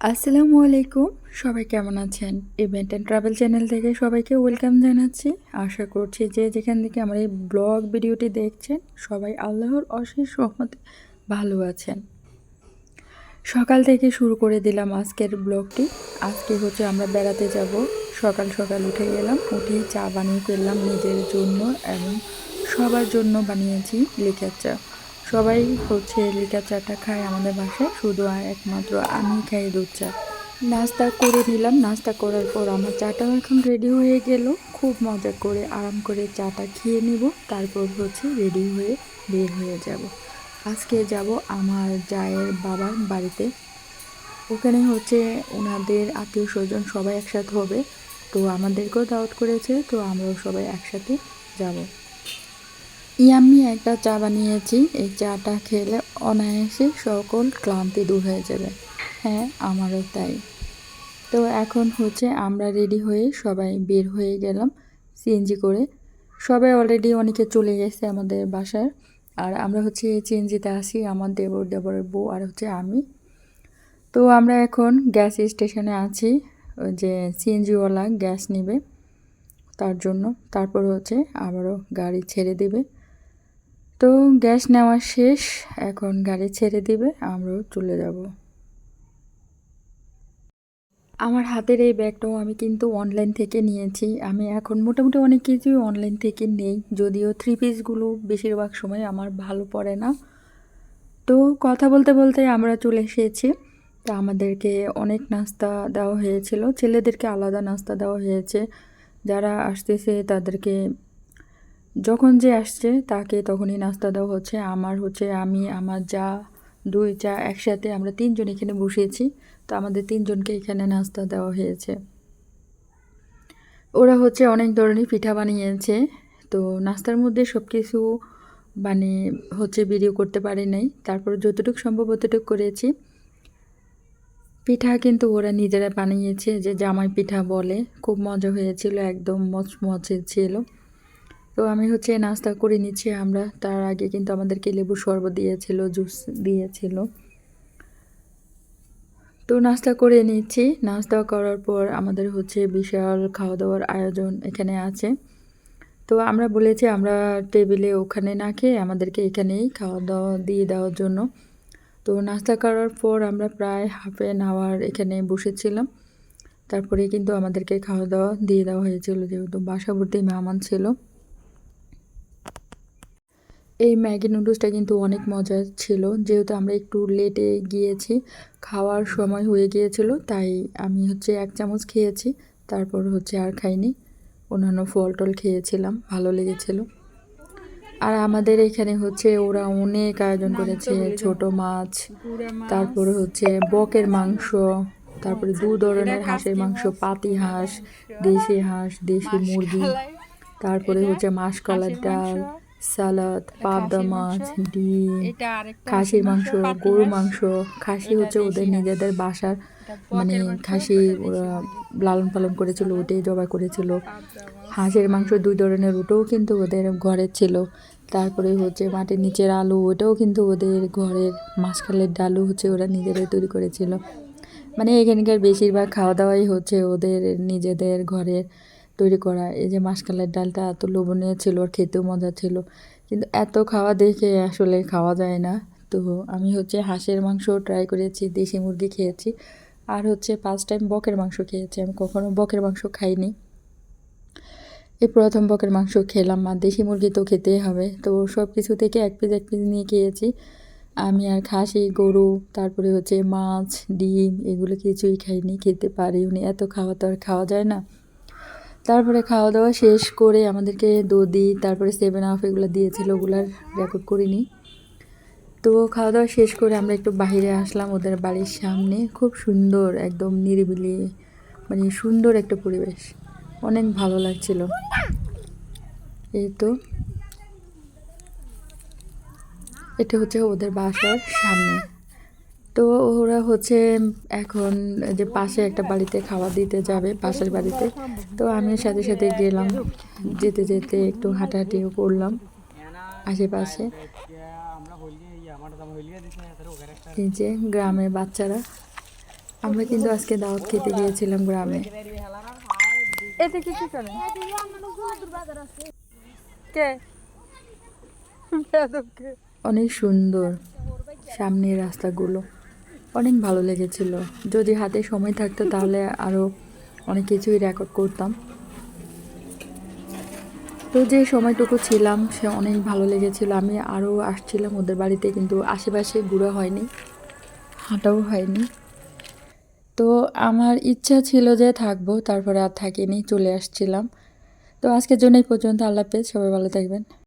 আসসালামু আলাইকুম। সবাই কেমন আছেন? ইভেন্ট অ্যান্ড ট্রাভেল চ্যানেল থেকে সবাইকে ওয়েলকাম জানাচ্ছি। আশা করছি যে যেখান থেকে আমার এই ব্লগ ভিডিওটি দেখছেন, সবাই আল্লাহর অশেষ রহমতে ভালো আছেন। সকাল থেকে শুরু করে দিলাম আজকের ব্লগটি আজকে হচ্ছে আমরা বেড়াতে যাব। সকাল সকাল উঠে গেলাম উঠে চা বানিয়ে ফেললাম নিজের জন্য এবং সবার জন্য বানিয়েছি লিকার চা। সবাই হচ্ছে লিকার চাটা খায় আমাদের বাসায়। শুধু আর একমাত্র আমি খাই দুধ চা। নাস্তা করে নিলাম। নাস্তা করার পর আমার চাটাও এখন রেডি হয়ে গেল। খুব মজা করে আরাম করে চাটা খেয়ে নিব। তারপর হচ্ছে রেডি হয়ে বের হয়ে যাব। আজকে যাব আমার জায়ের বাবার বাড়িতে। ওখানে হচ্ছে ওনাদের আত্মীয় স্বজন সবাই একসাথে হবে। তো আমাদেরকেও দাওয়াত করেছে। তো আমরাও সবাই একসাথে যাব। ইয়াম্মি একটা চা বানিয়েছি। এই চাটা খেলে অনায়াসে সকল ক্লান্তি দূর হয়ে যাবে। হ্যাঁ আমারও তাই। তো এখন হচ্ছে আমরা রেডি হয়ে সবাই বের হয়ে গেলাম সিএনজি করে। সবাই অলরেডি অনেকে চলে গেছে আমাদের বাসার আর আমরা হচ্ছে সিএনজিতে আসি আমার দেবর, দেবরের বউ আর হচ্ছে আমি। তো আমরা এখন গ্যাস স্টেশনে আছি যে সিএনজিওয়ালা গ্যাস নেবে তার জন্য। তারপর হচ্ছে আবারও গাড়ি ছেড়ে দেবে। তো গ্যাস নেওয়া শেষ, এখন গাড়ি ছেড়ে দিবে, আমরাও চলে যাব। আমার হাতের এই ব্যাগটাও আমি কিন্তু অনলাইন থেকে নিয়েছি। আমি এখন মোটামুটি অনেক কিছুই অনলাইন থেকে নেই, যদিও থ্রি পিসগুলো বেশিরভাগ সময় আমার ভালো পড়ে না। তো কথা বলতে বলতে আমরা চলে এসেছি। তা আমাদেরকে অনেক নাস্তা দেওয়া হয়েছিল, ছেলেদেরকে আলাদা নাস্তা দেওয়া হয়েছে। যারা আসতেছে তাদেরকে যখন যে আসছে, তাকে তখনই নাস্তা দেওয়া হচ্ছে। আমার হচ্ছে আমি, আমার যা, দুই, চা একসাথে আমরা তিনজন এখানে বসিয়েছি তো আমাদের তিনজনকে এখানে নাস্তা দেওয়া হয়েছে। ওরা হচ্ছে অনেক ধরনের পিঠা বানিয়েছে। তো নাস্তার মধ্যে সব কিছু মানে হচ্ছে ভিডিও করতে পারি নাই। তারপর যতটুকু সম্ভব অতটুকু করেছি। পিঠা কিন্তু ওরা নিজেরা বানিয়েছে, যে জামাই পিঠা বলে। খুব মজা হয়েছিল, একদম মচমচে ছিল। তো আমি হচ্ছে নাস্তা করে নিচ্ছি, আমরা তার আগে কিন্তু আমাদেরকে লেবু শরবত দিয়েছিল, জুস দিয়েছিল। তো নাস্তা করে নিচ্ছি, নাস্তা করার পর আমাদের হচ্ছে বিশাল খাওয়া দাওয়ার আয়োজন এখানে আছে। তো আমরা বলেছি আমরা টেবিলে ওখানে না খেয়ে আমাদেরকে এখানেই খাওয়া দাওয়া দিয়ে দেওয়ার জন্য। তো নাস্তা করার পর আমরা প্রায় হাফ অ্যান আওয়ার এখানে বসেছিলাম। তারপরে কিন্তু আমাদেরকে খাওয়া দাওয়া দিয়ে দেওয়া হয়েছিল, যেহেতু বাসাবর্তী মেহমান ছিল। এই ম্যাগি নুডলসটা কিন্তু অনেক মজার ছিল। যেহেতু আমরা একটু লেটে গিয়েছি খাওয়ার সময় হয়ে গিয়েছিল তাই আমি হচ্ছে এক চামচ খেয়েছি তারপর হচ্ছে আর খাইনি। অন্যান্য ফল টল খেয়েছিলাম ভালো লেগেছিল। আর আমাদের এখানে হচ্ছে ওরা অনেক আয়োজন করেছে ছোট মাছ তারপরে হচ্ছে বকের মাংস তারপরে দু ধরনের হাঁসের মাংস পাতি হাঁস দেশি হাঁস দেশি মুরগি তারপরে হচ্ছে মাসকলার ডাল। সালাদ পাবদা মাছ ডিম খাসির মাংস গরু মাংস। খাসি হচ্ছে ওদের নিজেদের বাসার মানে খাসি ওরা লালন পালন করেছিল ওটাই জবাই করেছিল। হাঁসের মাংস দুই ধরনের ওটাও কিন্তু ওদের ঘরের ছিল। তারপরে হচ্ছে মাটির নিচের আলু ওটাও কিন্তু ওদের ঘরের মাছখালের ডালু হচ্ছে ওরা নিজেরাই তৈরি করেছিল। মানে এখানকার বেশিরভাগ খাওয়া দাওয়াই হচ্ছে ওদের নিজেদের ঘরের তৈরি করা, এই যে মাসকালের ডালটা এত লোভনীয় ছিল আর খেতেও মজা ছিল। কিন্তু এত খাওয়া দেখে আসলে খাওয়া যায় না। তো আমি হচ্ছে হাঁসের মাংস ট্রাই করেছি, দেশি মুরগি খেয়েছি আর হচ্ছে পাঁচ টাইম বকের মাংস খেয়েছি। আমি কখনো বকের মাংস খাইনি। এই প্রথম বকের মাংস খেলাম, আর দেশি মুরগি তো খেতেই হবে। তো সব কিছু থেকে এক পিস এক পিস নিয়ে খেয়েছি। আমি আর খাসি, গরু, তারপরে হচ্ছে মাছ, ডিম, এগুলো কিছুই খাইনি, খেতে পারি উনি এত খাওয়া তো আর খাওয়া যায় না। তারপরে খাওয়া দাওয়া শেষ করে আমাদেরকে দধি, তারপরে সেভেন আপ এগুলো দিয়েছিল ওগুলার রেকর্ড করিনি। তো খাওয়া দাওয়া শেষ করে আমরা একটু বাহিরে আসলাম ওদের বাড়ির সামনে। খুব সুন্দর, একদম নিরিবিলি মানে সুন্দর একটা পরিবেশ। অনেক ভালো লাগছিল। এই তো। এটা হচ্ছে ওদের বাসার সামনে। তো ওরা হচ্ছে এখন যে পাশে একটা বাড়িতে খাবার দিতে যাবে পাশের বাড়িতে। তো আমি সাথে সাথে গেলাম যেতে যেতে একটু হাঁটাহাঁটিও করলাম আশেপাশে। এই যে গ্রামের বাচ্চারা আমরা কিন্তু আজকে দাওয়াত খেতে গিয়েছিলাম গ্রামে। এতে কিছু করে? কে? অনেক সুন্দর সামনের রাস্তাগুলো। অনেক ভালো লেগেছিল। যদি হাতে সময় থাকতো তাহলে আরও অনেক কিছুই রেকর্ড করতাম। তো যে সময়টুকু ছিলাম, সে অনেক ভালো লেগেছিল। আমি আরও আসছিলাম ওদের বাড়িতে কিন্তু আশেপাশে ঘুরে হয়নি, হাঁটাও হয়নি। তো আমার ইচ্ছা ছিল যে থাকব, তারপরে আর থাকিনি, চলে আসছিলাম। তো আজকের জন্য এই পর্যন্ত। আল্লাহ পেজ সবাই ভালো থাকবেন।